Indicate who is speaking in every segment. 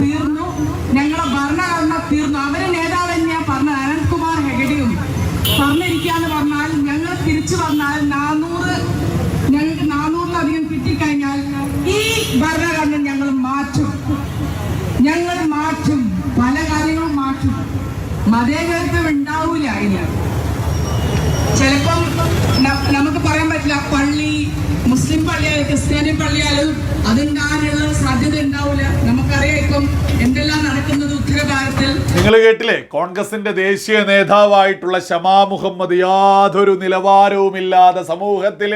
Speaker 1: തീർന്നു. ഞങ്ങളെ ഭരണഘടന തീർന്നു. അവരെ നേതാവ് തന്നെയാ പറഞ്ഞത്. അനന്ത്കുമാർ ഹെഗഡിയും പറഞ്ഞിരിക്കാന്ന് പറഞ്ഞാൽ ഞങ്ങൾ തിരിച്ചു വന്നാൽ നാനൂറ് ഞങ്ങൾക്ക് നാനൂറിലധികം കിട്ടിക്കഴിഞ്ഞാൽ ഈ ഭരണഘടന ഞങ്ങൾ മാറ്റും. ഞങ്ങൾ മാറ്റും. പല കാര്യങ്ങളും മാറ്റും. മതേതരത്വം ഉണ്ടാവൂല ഇല്ല ചിലപ്പം നമുക്ക് പറയാൻ പറ്റില്ല പള്ളി മുസ്ലിം പള്ളിയായാലും ക്രിസ്ത്യാനി പള്ളിയായാലും അതുണ്ടാകാനുള്ള സാധ്യത ഉണ്ടാവില്ല നമുക്കറിയാം ഇപ്പം എന്തെല്ലാം നടക്കുന്നത് ഉത്തരഭാരത്തിൽ
Speaker 2: നിങ്ങൾ കേട്ടില്ലേ? കോൺഗ്രസിന്റെ ദേശീയ നേതാവായിട്ടുള്ള ഷമാ മുഹമ്മദ് യാതൊരു നിലവാരവുമില്ലാതെ സമൂഹത്തിൽ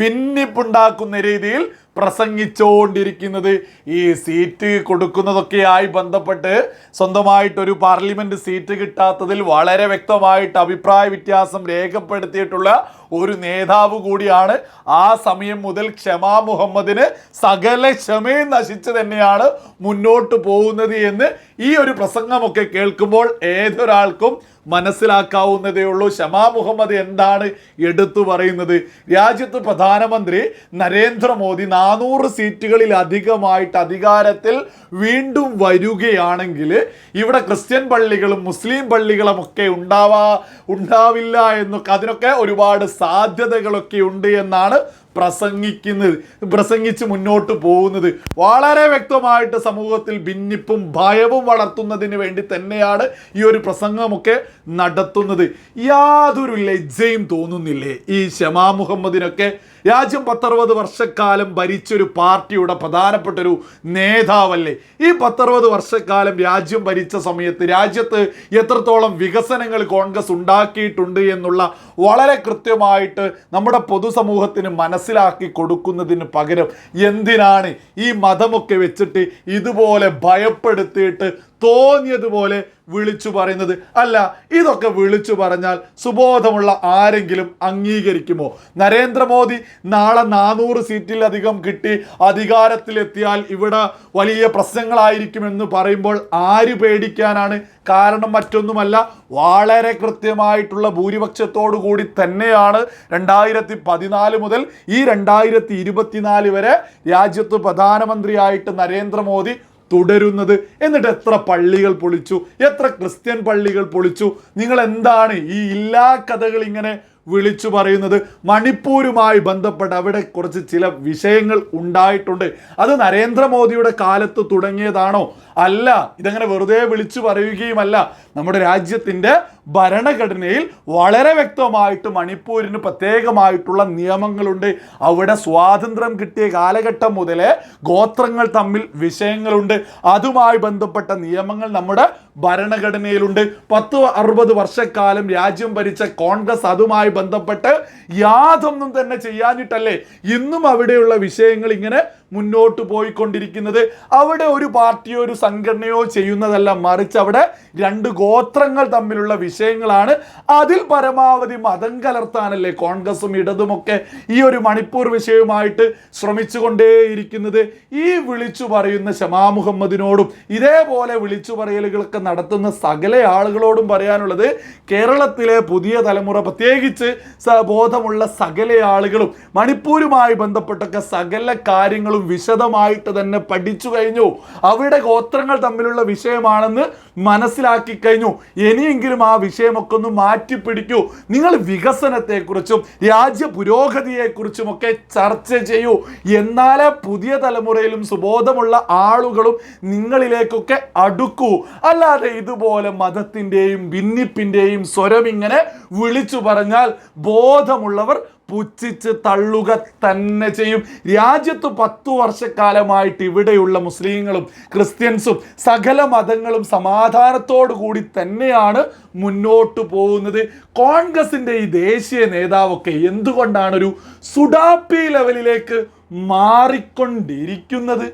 Speaker 2: ഭിന്നിപ്പുണ്ടാക്കുന്ന രീതിയിൽ പ്രസംഗിച്ചുകൊണ്ടിരിക്കുന്നത് ഈ സീറ്റ് കൊടുക്കുന്നതൊക്കെയായി ബന്ധപ്പെട്ട് സ്വന്തമായിട്ടൊരു പാർലമെന്റ് സീറ്റ് കിട്ടാത്തതിൽ വളരെ വ്യക്തമായിട്ട് അഭിപ്രായ വ്യത്യാസം രേഖപ്പെടുത്തിയിട്ടുള്ള ഒരു നേതാവ് കൂടിയാണ് ആ സമയം മുതൽ ക്ഷമാ മുഹമ്മദിന് സകല ക്ഷമയും നശിച്ചു തന്നെയാണ് മുന്നോട്ട് പോകുന്നത് എന്ന് ഈ ഒരു പ്രസംഗമൊക്കെ കേൾക്കുമ്പോൾ ഏതൊരാൾക്കും മനസ്സിലാക്കാവുന്നതേ ഉള്ളൂ. ഷമാ മുഹമ്മദ് എന്താണ് എടുത്തു പറയുന്നത്? രാജ്യത്ത് പ്രധാനമന്ത്രി നരേന്ദ്രമോദി നാനൂറ് സീറ്റുകളിൽ അധികമായിട്ട് അധികാരത്തിൽ വീണ്ടും വരികയാണെങ്കിൽ ഇവിടെ ക്രിസ്ത്യൻ പള്ളികളും മുസ്ലിം പള്ളികളും ഒക്കെ ഉണ്ടാവാ ഉണ്ടാവില്ല എന്നൊക്കെ അതിനൊക്കെ ഒരുപാട് സാധ്യതകളൊക്കെ ഉണ്ട് എന്നാണ് പ്രസംഗിക്കുന്നത് പ്രസംഗിച്ച് മുന്നോട്ട് പോകുന്നത്. വളരെ വ്യക്തമായിട്ട് സമൂഹത്തിൽ ഭിന്നിപ്പും ഭയവും വളർത്തുന്നതിന് വേണ്ടി തന്നെയാണ് ഈ ഒരു പ്രസംഗമൊക്കെ നടത്തുന്നത്. യാതൊരു ലജ്ജയും തോന്നുന്നില്ലേ? ഈ ഷമാ മുഹമ്മദിനൊക്കെ രാജ്യം പത്തറുപത് വർഷക്കാലം ഭരിച്ചൊരു പാർട്ടിയുടെ പ്രധാനപ്പെട്ട ഒരു നേതാവല്ലേ? ഈ പത്തറുപത് വർഷക്കാലം രാജ്യം ഭരിച്ച സമയത്ത് രാജ്യത്ത് എത്രത്തോളം വികസനങ്ങൾ കോൺഗ്രസ് ഉണ്ടാക്കിയിട്ടുണ്ട് എന്നുള്ള വളരെ കൃത്യമായിട്ട് നമ്മുടെ പൊതുസമൂഹത്തിന് മനസ്സിലാക്കി കൊടുക്കുന്നതിന് പകരം എന്തിനാണ് ഈ മതമൊക്കെ വെച്ചിട്ട് ഇതുപോലെ ഭയപ്പെടുത്തിയിട്ട് തോന്നിയതുപോലെ വിളിച്ചു പറയുന്നത്. അല്ല ഇതൊക്കെ വിളിച്ചു പറഞ്ഞാൽ സുബോധമുള്ള ആരെങ്കിലും അംഗീകരിക്കുമോ? നരേന്ദ്രമോദി നാളെ നാനൂറ് സീറ്റിലധികം കിട്ടി അധികാരത്തിലെത്തിയാൽ ഇവിടെ വലിയ പ്രശ്നങ്ങളായിരിക്കുമെന്ന് പറയുമ്പോൾ ആര് പേടിക്കാനാണ്? കാരണം മറ്റൊന്നുമല്ല വളരെ കൃത്യമായിട്ടുള്ള ഭൂരിപക്ഷത്തോടു കൂടി തന്നെയാണ് രണ്ടായിരത്തി പതിനാല് മുതൽ ഈ രണ്ടായിരത്തി ഇരുപത്തിനാല് വരെ രാജ്യത്ത് പ്രധാനമന്ത്രിയായിട്ട് നരേന്ദ്രമോദി തുടരുന്നത്. എന്നിട്ട് എത്ര പള്ളികൾ പൊളിച്ചു എത്ര ക്രിസ്ത്യൻ പള്ളികൾ പൊളിച്ചു. നിങ്ങൾ എന്താണ് ഈ എല്ലാ കഥകൾ ഇങ്ങനെ വിളിച്ചു പറയുന്നത്. മണിപ്പൂരുമായി ബന്ധപ്പെട്ട് അവിടെ കുറച്ച് ചില വിഷയങ്ങൾ ഉണ്ടായിട്ടുണ്ട്. അത് നരേന്ദ്രമോദിയുടെ കാലത്ത് തുടങ്ങിയതാണോ? അല്ല ഇതങ്ങനെ വെറുതെ വിളിച്ചു പറയുകയുമല്ല. നമ്മുടെ രാജ്യത്തിന്റെ ഭരണഘടനയിൽ വളരെ വ്യക്തമായിട്ട് മണിപ്പൂരിന് പ്രത്യേകമായിട്ടുള്ള നിയമങ്ങളുണ്ട്. അവിടെ സ്വാതന്ത്ര്യം കിട്ടിയ കാലഘട്ടം മുതലേ ഗോത്രങ്ങൾ തമ്മിൽ വിഷയങ്ങളുണ്ട്. അതുമായി ബന്ധപ്പെട്ട നിയമങ്ങൾ നമ്മുടെ ഭരണഘടനയിലുണ്ട്. പത്ത് അറുപത് വർഷക്കാലം രാജ്യം ഭരിച്ച കോൺഗ്രസ് അതുമായി ബന്ധപ്പെട്ട് യാതൊന്നും തന്നെ ചെയ്യാനിട്ടല്ലേ ഇന്നും അവിടെയുള്ള വിഷയങ്ങൾ ഇങ്ങനെ മുന്നോട്ട് പോയിക്കൊണ്ടിരിക്കുന്നത്. അവിടെ ഒരു പാർട്ടിയോ ഒരു സംഘടനയോ ചെയ്യുന്നതല്ല. മറിച്ച് അവിടെ രണ്ട് ഗോത്രങ്ങൾ തമ്മിലുള്ള വിഷയങ്ങളാണ്. അതിൽ പരമാവധി മതം കലർത്താനല്ലേ കോൺഗ്രസും ഇടതുമൊക്കെ ഈ ഒരു മണിപ്പൂർ വിഷയവുമായിട്ട് ശ്രമിച്ചുകൊണ്ടേയിരിക്കുന്നത്. ഈ വിളിച്ചു പറയുന്ന ഷമാ മുഹമ്മദിനോടും ഇതേപോലെ വിളിച്ചു പറയലുകളൊക്കെ നടത്തുന്ന സകല ആളുകളോടും പറയാനുള്ളത് കേരളത്തിലെ പുതിയ തലമുറ പ്രത്യേകിച്ച് ബോധമുള്ള സകല ആളുകളും മണിപ്പൂരുമായി ബന്ധപ്പെട്ടൊക്കെ സകല കാര്യങ്ങളും വിശദമായിട്ട് തന്നെ പഠിച്ചു കഴിഞ്ഞു. അവിടെ ഗോത്രങ്ങൾ തമ്മിലുള്ള വിഷയമാണെന്ന് മനസ്സിലാക്കി കഴിഞ്ഞു. ഇനിയെങ്കിലും ആ വിഷയമൊക്കെ ഒന്ന് മാറ്റി പിടിക്കൂ നിങ്ങൾ വികസനത്തെക്കുറിച്ചും രാജ്യ പുരോഗതിയെക്കുറിച്ചും ഒക്കെ ചർച്ച ചെയ്യൂ. എന്നാലേ പുതിയ തലമുറയിലും സുബോധമുള്ള ആളുകളും നിങ്ങളിലേക്കൊക്കെ അടുക്കൂ. അല്ലാതെ ഇതുപോലെ മതത്തിന്റെയും ഭിന്നിപ്പിന്റെയും സ്വരം ഇങ്ങനെ വിളിച്ചു പറഞ്ഞാൽ ബോധമുള്ളവർ പുച്ഛിച്ച് തള്ളുക തന്നെ ചെയ്യും. രാജ്യത്ത് പത്തു വർഷക്കാലമായിട്ട് ഇവിടെയുള്ള മുസ്ലിങ്ങളും ക്രിസ്ത്യൻസും സകല മതങ്ങളും സമാധാനത്തോടു കൂടി തന്നെയാണ് മുന്നോട്ട് പോകുന്നത്. കോൺഗ്രസിന്റെ ഈ ദേശീയ നേതാവൊക്കെ എന്തുകൊണ്ടാണ് ഒരു സുഡാപ്പി ലെവലിലേക്ക് മാറിക്കൊണ്ടിരിക്കുന്നത്?